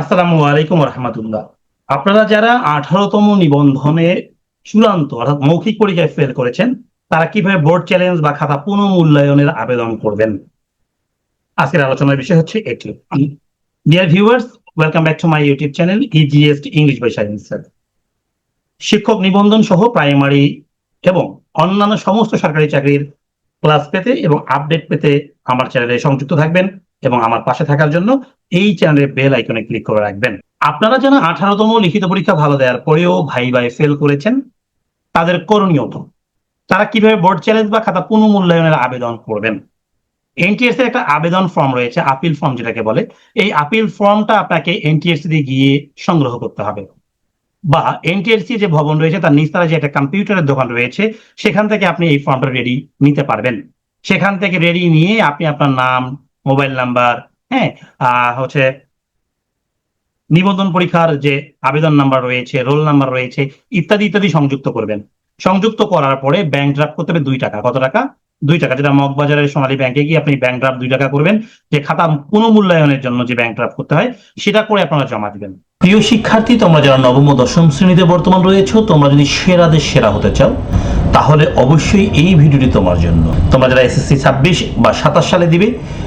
আসসালামু আলাইকুম রহমতুল্লাহ। আপনারা যারা আঠারোতম নিবন্ধনে চূড়ান্ত অর্থাৎ মৌখিক পরীক্ষায় ফেল করেছেন, তারা কীভাবে বোর্ড চ্যালেঞ্জ বা খাতা পুনঃমূল্যায়নের আবেদন করবেন? আজকের আলোচনার বিষয় হচ্ছে এটি। Dear viewers welcome back to my YouTube channel ইজিএসটি English by science sir শিক্ষক নিবন্ধন সহ প্রাইমারি এবং অন্যান্য সমস্ত সরকারি চাকরির ক্লাস পেতে এবং আপডেট পেতে আমার চ্যানেলে সংযুক্ত থাকবেন। এবং আমার পাশে থাকার জন্য এই চ্যানেলের বেল আইকনে ক্লিক করে রাখবেন। আপনারা যারা আঠারোতম লিখিত পরীক্ষা ভালো দেওয়ার পরেও ভাই ভাই ফেল করেছেন, তাদের করণীয় তো। তারা কীভাবে বোর্ড চ্যালেঞ্জ বা খাতা পুনঃমূল্যায়নের আবেদন করবেন? এনটিএস এর একটা আবেদন ফর্ম রয়েছে আপিল ফর্ম যেটাকে বলে। এই আপিল ফর্মটা আপনাকে এনটিএস দিয়ে গিয়ে সংগ্রহ করতে হবে। বা এনটিএসসি যে ভবন রয়েছে, তার নিস্তারা যে একটা কম্পিউটারের দোকান রয়েছে, সেখান থেকে আপনি এই ফর্মটা রেডি নিতে পারবেন। সেখান থেকে রেডি নিয়ে আপনি আপনার নাম মোবাইল নাম্বার হ্যাঁ? হচ্ছে নিবন্ধন পরীক্ষার যে আবেদন নাম্বার রয়েছে, রোল নাম্বার রয়েছে, ইত্যাদি ইত্যাদি সংযুক্ত করবেন। সংযুক্ত করার পরে ব্যাংক ড্রাফট করতে হবে দুই টাকা। কত টাকা? দুই টাকা। যেটা মগবাজারের সোনালী ব্যাংকে গিয়ে আপনি ব্যাংক ড্রাফট দুই টাকা করবেন, যে খাতা পুনঃমূল্যায়নের জন্য যে ব্যাংক ড্রাফট করতে হয়, সেটা করে আপনারা জমা দিবেন। প্রিয় শিক্ষার্থী, তোমরা যারা নবম ও দশম শ্রেণীতে বর্তমান রয়েছে, তোমরা যদি সেরাদের সেরা হতে চাও, তাহলে অবশ্যই এই ভিডিওটি তোমার জন্য। তোমরা যারা এসএসসি ছাব্বিশ বা সাতাশ সালে দিবে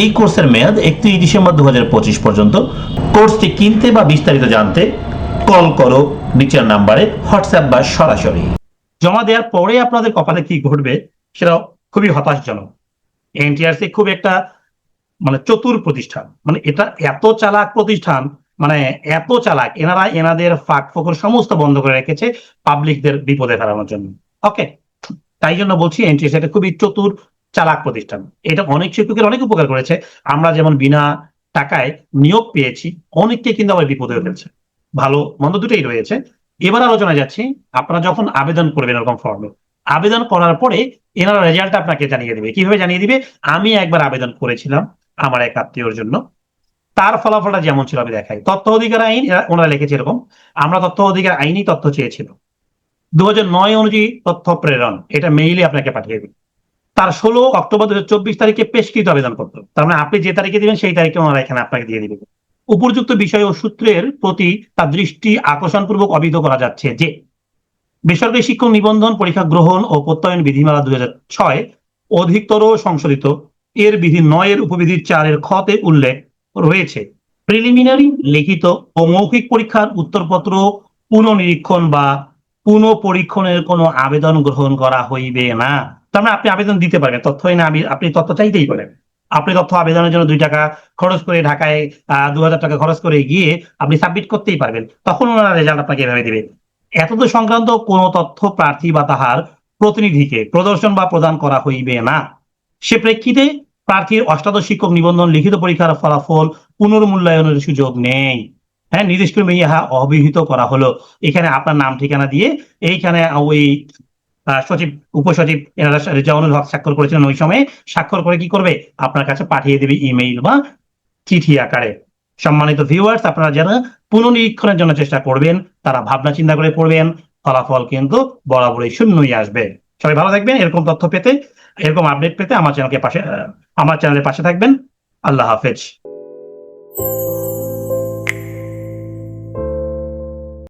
এই কোর্সের মেয়াদ একত্রিশ ডিসেম্বর দু পর্যন্ত। কোর্সটি কিনতে বা বিস্তারিত জানতে কল করো নিচের নাম্বারে, হোয়াটসঅ্যাপ বা সরাসরি। জমা দেওয়ার পরে আপনাদের কপালে কি ঘটবে সেটা খুবই হতাশজনক। এনটিআরসি খুব একটা মানে চতুর প্রতিষ্ঠান। মানে এটা এত চালাক প্রতিষ্ঠান মানে এত চালাক, এনারা এনাদের ফাঁক ফোকর সমস্ত বন্ধ করে রেখেছে পাবলিকদের বিপদে ফেলানোর জন্য। ওকে তাই জন্য বলছি এনটিএস এটা খুবই চতুর চালাক প্রতিষ্ঠান। এটা অনেক শিক্ষকের অনেক উপকার করেছে। আমরা যেমন বিনা টাকায় নিয়োগ পেয়েছি, অনেককে কিন্তু আবার বিপদে ফেলছে। ভালো, মন্দ দুটোই রয়েছে। এবার আলোচনায় যাচ্ছি, আপনারা যখন আবেদন করবেন এরকম ফর্মে আবেদন করার পরে এনারা রেজাল্ট আপনাকে জানিয়ে দিবে। কীভাবে জানিয়ে দিবে? আমি একবার আবেদন করেছিলাম আমার এক আত্মীয়র জন্য। তার ফলাফলটা যেমন ছিল, আমি দেখাই। তথ্য অধিকার আইন ওনারা লিখেছে এরকম, আমরা তথ্য অধিকার আইনই তথ্য চেয়েছিল দু হাজার নয় অনুযায়ী তথ্য প্রেরণ, এটা মেইলে আপনাকে পাঠিয়ে দিবে। তার ষোলো অক্টোবর দু চব্বিশ তারিখে পেশকৃত আবেদন করতে তার মানে আপনি যে তারিখে দিবেন সেই তারিখে ওনারা এখানে আপনাকে দিয়ে দিবে। উপযুক্ত বিষয় ও সূত্রের প্রতি তার দৃষ্টি আকর্ষণপূর্বক অবিহিত করা যাচ্ছে যে, বেসরকারি শিক্ষক নিবন্ধন, পরীক্ষা গ্রহণ ও প্রত্যয়ন বিধিমালা দুই ছয় অধিকতর সংশোধিত। এর বিধি নয়ের উপবিধি চারের খতে উল্লেখ রয়েছে। প্রিলিমিনারি, লিখিত ও মৌখিক পরীক্ষার উত্তরপত্র পুনঃনিরীক্ষণ বা পুনঃ পরীক্ষণের কোনো আবেদন গ্রহণ করা হইবে না। তার মানে আপনি আবেদন দিতে পারবেন। তথ্য না, আপনি তথ্য চাইতেই পারেন। আপনি তথ্য আবেদনের জন্য দুই টাকা খরচ করে ঢাকায় দু হাজার টাকা খরচ করে গিয়ে আপনি সাবমিট করতেই পারবেন। তখন ওনারা রেজাল্ট আপনাকে এভাবে দিবে। এতদ সংক্রান্ত কোনো তথ্য প্রার্থী বা তাহার প্রতিনিধিকে প্রদর্শন বা প্রদান করা হইবে না। সে প্রেক্ষিতে প্রার্থীর অষ্টাদশ শিক্ষক নিবন্ধন, লিখিত পরীক্ষার ফলাফল, পুনর্মূল্যায়নের সুযোগ নেই। হ্যাঁ নির্দিষ্ট ইহা অবিহিত করা হলো। এখানে আপনার নাম, ঠিকানা দিয়ে এইখানে ওই সচিব, উপসচিব এনারা রেজাউনুল হক স্বাক্ষর করেছিলেন ওই সময়ে। স্বাক্ষর করে কি করবে? আপনার কাছে পাঠিয়ে দেবে ইমেইল বা চিঠি আকারে। সম্মানিত ভিউয়ার্স আপনারা যারা পুনর্নিরীক্ষণের জন্য চেষ্টা করবেন, তারা ভাবনা চিন্তা করে করবেন ফলাফল কিন্তু বরাবরই শূন্যই আসবে। সবাই ভালো থাকবেন, এরকম তথ্য পেতে, এরকম আপডেট পেতে আমার চ্যানেলকে পাশে আমার চ্যানেলের পাশে থাকবেন। আল্লাহ হাফেজ।